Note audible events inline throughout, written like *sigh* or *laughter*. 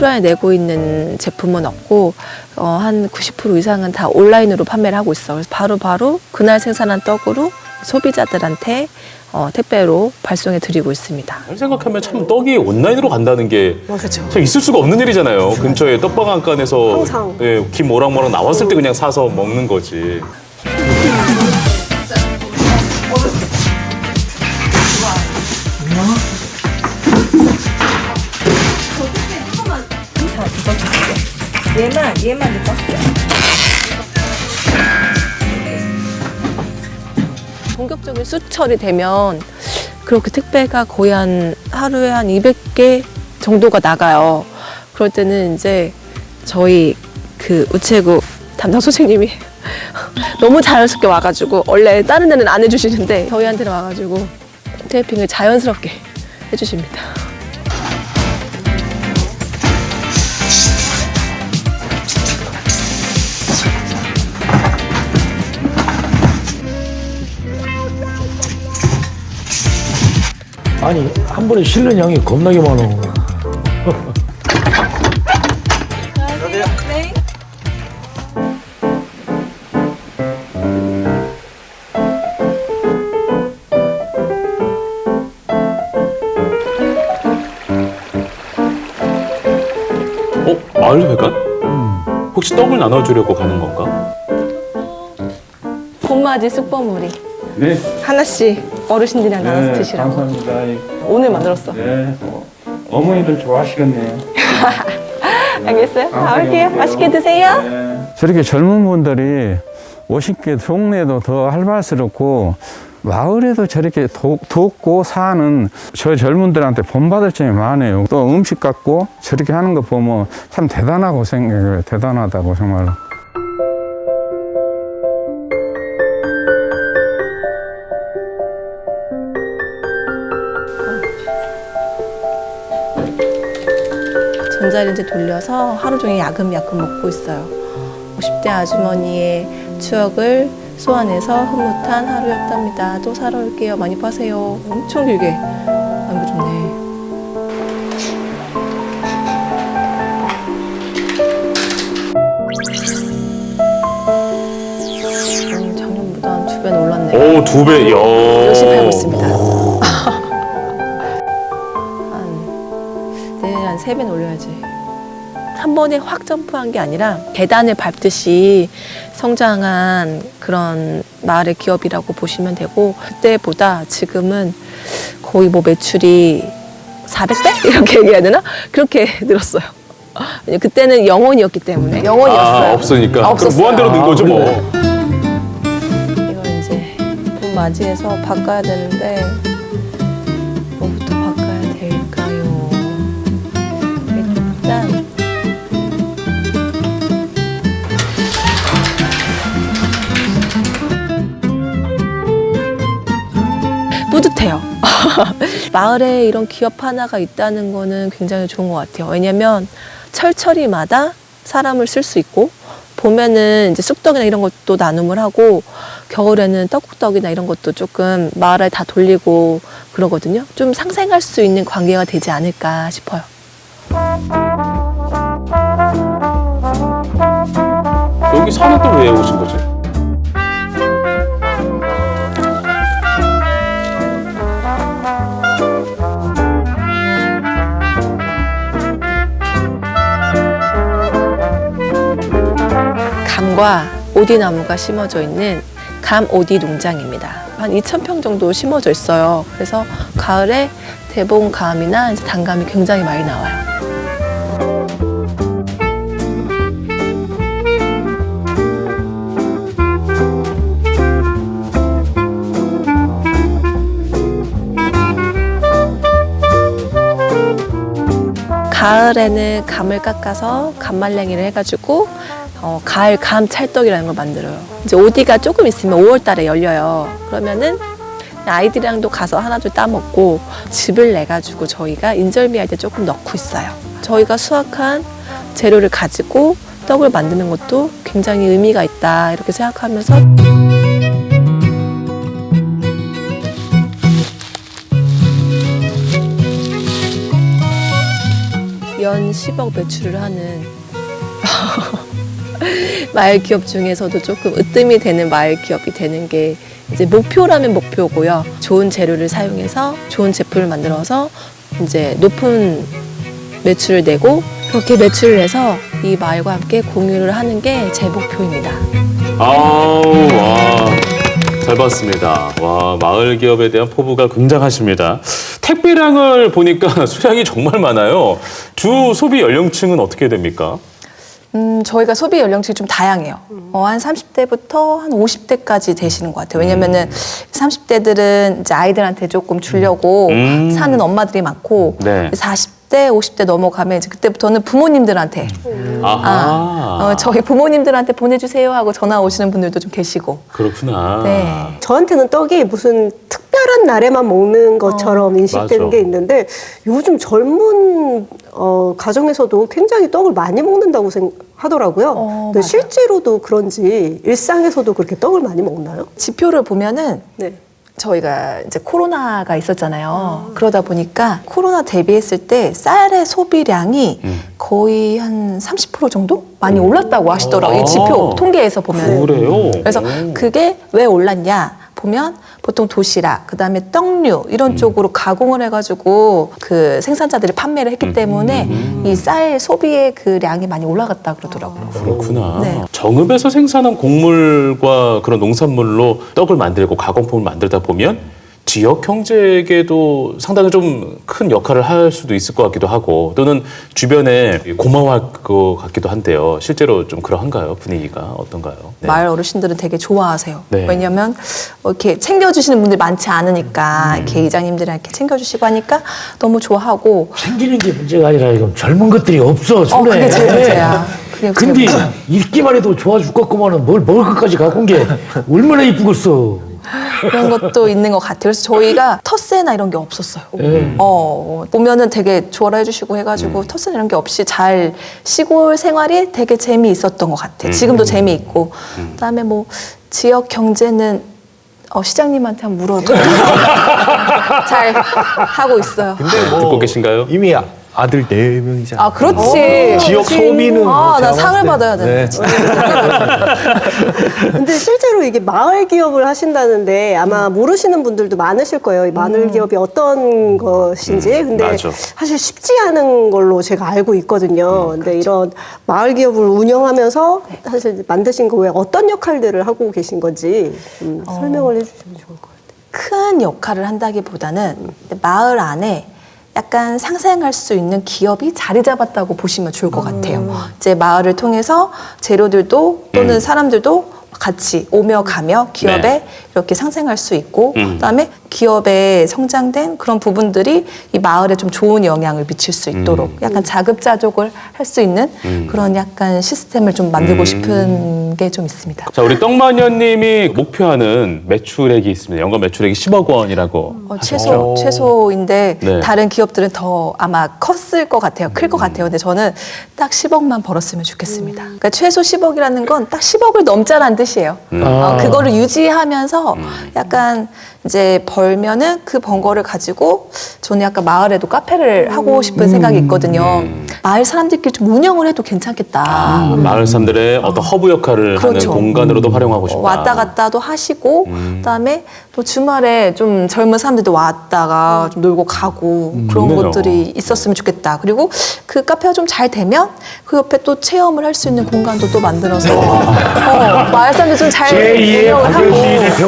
오프라인에 내고 있는 제품은 없고 어, 한 90% 이상은 다 온라인으로 판매를 하고 있어. 그래서 바로 바로 그날 생산한 떡으로 소비자들한테 어, 택배로 발송해 드리고 있습니다. 잘 생각하면 참 떡이 온라인으로 간다는 게참 그렇죠. 있을 수가 없는 일이잖아요. 근처에 떡방 한간에서 항상. 예, 김 모락모락 나왔을 때 그냥 사서 먹는 거지. 얘만 얘만 넣었어요. 본격적인 수철이 되면 그렇게 택배가 거의 한 하루에 한 200개 정도가 나가요. 그럴 때는 이제 저희 그 우체국 담당 소장님이 *laughs* 너무 자연스럽게 와가지고 원래 다른 데는 안 해주시는데 저희한테는 와가지고 테이핑을 자연스럽게 해주십니다. 아니 한 번에 실는 양이 겁나게 많아. 네. 어? 마을 회관? 혹시 떡을 나눠주려고 가는 건가? 봄맞이 쑥버무리 네, 하나씩 어르신들이랑 나눠서 드시라고 감사합니다. 오늘 만들었어. 네, 어, 어머니들 좋아하시겠네요. *laughs* 알겠어요? 가볼게요. 맛있게 드세요. 네. 저렇게 젊은 분들이 오십게 동네도 더 활발스럽고 마을에도 저렇게 도, 돕고 사는 저 젊은들한테 본받을 점이 많아요. 또 음식 갖고 저렇게 하는 거 보면 참 대단하고 생각해요. 대단하다고 정말로. 전자레인지 돌려서 하루 종일 야금야금 먹고 있어요. 50대 아주머니의 추억을 소환해서 흐뭇한 하루였답니다. 또 사러 올게요. 많이 파세요. 엄청 길게. 아이고 좋네. 음, 작년보다 한두 배는 올랐네요. 오, 두 배. 야. 열심히 팔고 있습니다. 세 배는 올려야지. 한 번에 확 점프한 게 아니라 계단을 밟듯이 성장한 그런 마을의 기업이라고 보시면 되고 그때보다 지금은 거의 뭐 매출이 400배 *laughs* 이렇게 얘기해야 되나 그렇게 *laughs* 늘었어요. 그때는 영혼이었기 때문에 영혼이었어요. 아, 없으니까. 그럼 없었어요. 무한대로 는 거죠, 뭐. 이걸 이제 봄 맞이해서 바꿔야 되는데 마을에 이런 기업 하나가 있다는 거는 굉장히 좋은 것 같아요. 왜냐면 철철이마다 사람을 쓸 수 있고 봄에는 이제 쑥떡이나 이런 것도 나눔을 하고 겨울에는 떡국떡이나 이런 것도 조금 마을에 다 돌리고 그러거든요. 좀 상생할 수 있는 관계가 되지 않을까 싶어요. 여기 산은 또왜 오신 거지? 감과 오디나무가 심어져 있는 감 오디 농장입니다. 한 2,000평 정도 심어져 있어요. 그래서 가을에 대봉 감이나 단감이 굉장히 많이 나와요. 가을에는 감을 깎아서 감말랭이를 해가지고 어, 가을 감 찰떡이라는 걸 만들어요. 이제 오디가 조금 있으면 5월 달에 열려요. 그러면은 아이들이랑도 가서 하나둘 따먹고 즙을 내가지고 저희가 인절미 할 때 조금 넣고 있어요. 저희가 수확한 재료를 가지고 떡을 만드는 것도 굉장히 의미가 있다 이렇게 생각하면서 연 10억 매출을 하는 *laughs* 마을 기업 중에서도 조금 으뜸이 되는 마을 기업이 되는 게 이제 목표라면 목표고요. 좋은 재료를 사용해서 좋은 제품을 만들어서 이제 높은 매출을 내고 그렇게 매출을 해서 이 마을과 함께 공유를 하는 게 제 목표입니다. 아우 와. 잘 봤습니다. 와 마을 기업에 대한 포부가 굉장하십니다. 택배량을 보니까 *laughs* 수량이 정말 많아요. 주 소비 연령층은 어떻게 됩니까? 음, 저희가 소비 연령층이 좀 다양해요. 어, 한 30대부터 한 50대까지 되시는 것 같아요. 왜냐면은 30대들은 이제 아이들한테 조금 주려고 음. 사는 엄마들이 많고 네. 40대, 50대 넘어가면 이제 그때부터는 부모님들한테 아하. 아, 어, 저희 부모님들한테 보내주세요 하고 전화 오시는 분들도 좀 계시고. 그렇구나. 네. 저한테는 떡이 무슨 특별한 날에만 먹는 것처럼 인식되는 맞아. 게 있는데 요즘 젊은 어, 가정에서도 굉장히 떡을 많이 먹는다고 생각하더라고요. 어, 근데. 실제로도 그런지 일상에서도 그렇게 떡을 많이 먹나요? 지표를 보면은 네. 저희가 이제 코로나가 있었잖아요. 그러다 보니까 코로나 대비했을 때 쌀의 소비량이 음. 거의 한 30% 정도 많이 올랐다고 하시더라고요. 아. 이 지표 통계에서 보면. 그래요. 그래서 오. 그게 왜 올랐냐? 보면 보통 도시락, 그 다음에 떡류 음. 이런 쪽으로 가공을 해가지고 그 생산자들이 판매를 음. 했기 때문에 이 쌀 소비의 그 량이 많이 올라갔다 그러더라고요. 그렇구나. 네. 정읍에서 생산한 곡물과 그런 농산물로 떡을 만들고 가공품을 만들다 보면 지역 경제에게도 상당히 좀 큰 역할을 할 수도 있을 것 같기도 하고 또는 주변에 고마워할 것 같기도 한데요. 실제로 좀 그러한가요? 분위기가 어떤가요? 네. 마을 어르신들은 되게 좋아하세요. 네. 왜냐하면 뭐 이렇게 챙겨주시는 분들이 많지 않으니까 음. 이렇게 이장님들이 이렇게 챙겨주시고 하니까 너무 좋아하고 생기는 게 문제가 아니라 이건 젊은 것들이 없어 손에. 어, 그게 제일 문제야. 그게 제일 근데 문제야. 읽기만 해도 좋아 죽겠구만은 뭘 먹을 것까지 갖고 온 게 *laughs* 얼마나 이쁘겠어. 그런 것도 있는 것 같아요. 그래서 저희가 텃세나 이런 게 없었어요. 예. 어, 보면은 되게 좋아라 해주시고 해가지고 텃세 이런 게 없이 잘 시골 생활이 되게 재미있었던 것 같아요. 지금도 재미있고. 그다음에 뭐 지역 경제는 어, 시장님한테 한번 물어봐요. *laughs* 잘 하고 있어요. 듣고 계신가요? 이미 아- 아들 네 명이잖아요. 아, 그렇지. 지역 소비는 아, 뭐나 상을 받아야 되는데. 네. 진짜. *laughs* 근데 실제로 이게 마을 기업을 하신다는데 아마 모르시는 분들도 많으실 거예요. 이 마늘 기업이 어떤 것인지. 근데 맞아. 사실 쉽지 않은 걸로 제가 알고 있거든요. 근데 이런 마을 기업을 운영하면서 사실 만드신 거 외에 어떤 역할들을 하고 계신 건지 좀 설명을 해주시면 좋을 것 같아요. 큰 역할을 한다기보다는 마을 안에 약간 상생할 수 있는 기업이 자리 잡았다고 보시면 좋을 것 같아요. 이제 마을을 통해서 재료들도 또는 음. 사람들도 같이 오며 가며 기업에 네. 이렇게 상생할 수 있고 음. 그다음에 기업에 성장된 그런 부분들이 이 마을에 좀 좋은 영향을 미칠 수 있도록 약간 자급자족을 할 수 있는 음. 그런 약간 시스템을 좀 만들고 음. 싶은 게 좀 있습니다. 자, 우리 떡마녀님이 목표하는 매출액이 있습니다. 연간 매출액이 10억 원이라고. 어, 최소 최소인데 네. 다른 기업들은 더 아마 컸을 것 같아요. 클 것 같아요. 근데 저는 딱 10억만 벌었으면 좋겠습니다. 그러니까 최소 10억이라는 건 딱 10억을 넘자라는 뜻이에요. 음. 어, 아. 그거를 유지하면서 약간 이제 벌면은 그 번 거를 가지고 저는 약간 마을에도 카페를 하고 싶은 생각이 있거든요. 마을 사람들끼리 좀 운영을 해도 괜찮겠다. 아, 마을 사람들의 어떤 허브 역할을 그렇죠. 하는 공간으로도 활용하고 싶다. 어, 왔다 갔다도 하시고 음. 그다음에 또 주말에 좀 젊은 사람들도 왔다가 좀 놀고 가고 그런 좋네요. 것들이 있었으면 좋겠다. 그리고 그 카페가 좀 잘 되면 그 옆에 또 체험을 할 수 있는 공간도 또 만들어서 어, 마을 사람들 좀잘 제2의 운영을 하고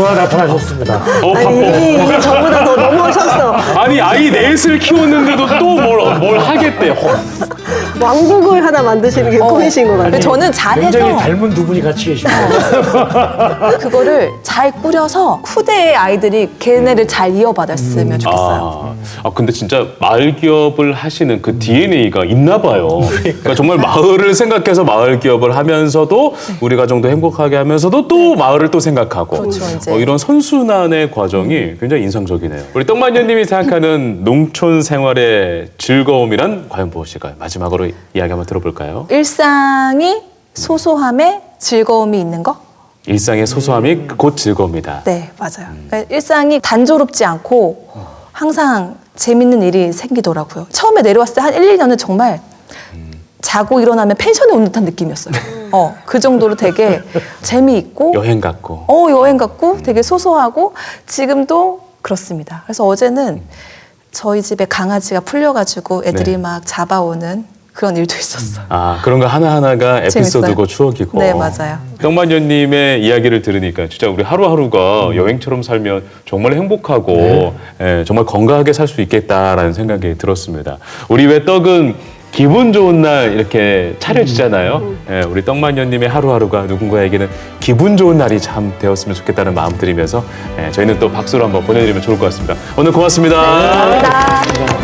대표가 나타나셨습니다. 어, 아니 이미, 이미 저보다 더 넘어오셨어. 아니 아이 넷을 키웠는데도 또 뭘 뭘 하겠대. 왕국을 하나 만드시는 게 어. 꿈이신 것 근데 같아요. 저는 굉장히 잘해서 닮은 두 분이 같이 계십니다. 그거를 잘 꾸려서 후대의 아이들이 걔네를 잘 이어받았으면 좋겠어요. 아, 아 근데 진짜 마을 기업을 하시는 그 DNA가 있나 봐요. 그러니까 정말 마을을 생각해서 마을 기업을 하면서도 우리 가정도 행복하게 하면서도 또 마을을 또 생각하고 그렇죠, 이제. 어, 이런 선순환의 과정이 굉장히 인상적이네요. 우리 떡마녀님이 생각하는 농촌 생활의 즐거움이란 과연 무엇일까요? 마지막으로 이야기 한번 들어볼까요? 일상이 소소함에 즐거움이 있는 거? 일상의 소소함이 곧 즐거움이다. 네, 맞아요. 그러니까 일상이 단조롭지 않고 항상 재밌는 일이 생기더라고요. 처음에 내려왔을 때 한 1, 2년은 정말 자고 일어나면 펜션에 온 듯한 느낌이었어요. 어, 그 정도로 되게 *laughs* 재미있고 여행 같고. 어, 여행 같고 되게 소소하고 지금도 그렇습니다. 그래서 어제는 저희 집에 강아지가 풀려가지고 애들이 네. 막 잡아오는 그런 일도 있었어요. 아 그런 거 하나 하나가 에피소드고. 추억이고. 네, 맞아요. 떡마녀님의 이야기를 들으니까 진짜 우리 하루하루가 여행처럼 살면 정말 행복하고 예, 정말 건강하게 살 수 있겠다라는 생각이 들었습니다. 우리 왜 떡은 기분 좋은 날 이렇게 차려지잖아요. 예, 우리 떡마녀님의 하루하루가 누군가에게는 기분 좋은 날이 참 되었으면 좋겠다는 마음 들이면서 예, 저희는 또 박수로 한번 보내드리면 좋을 것 같습니다. 오늘 고맙습니다. 감사합니다.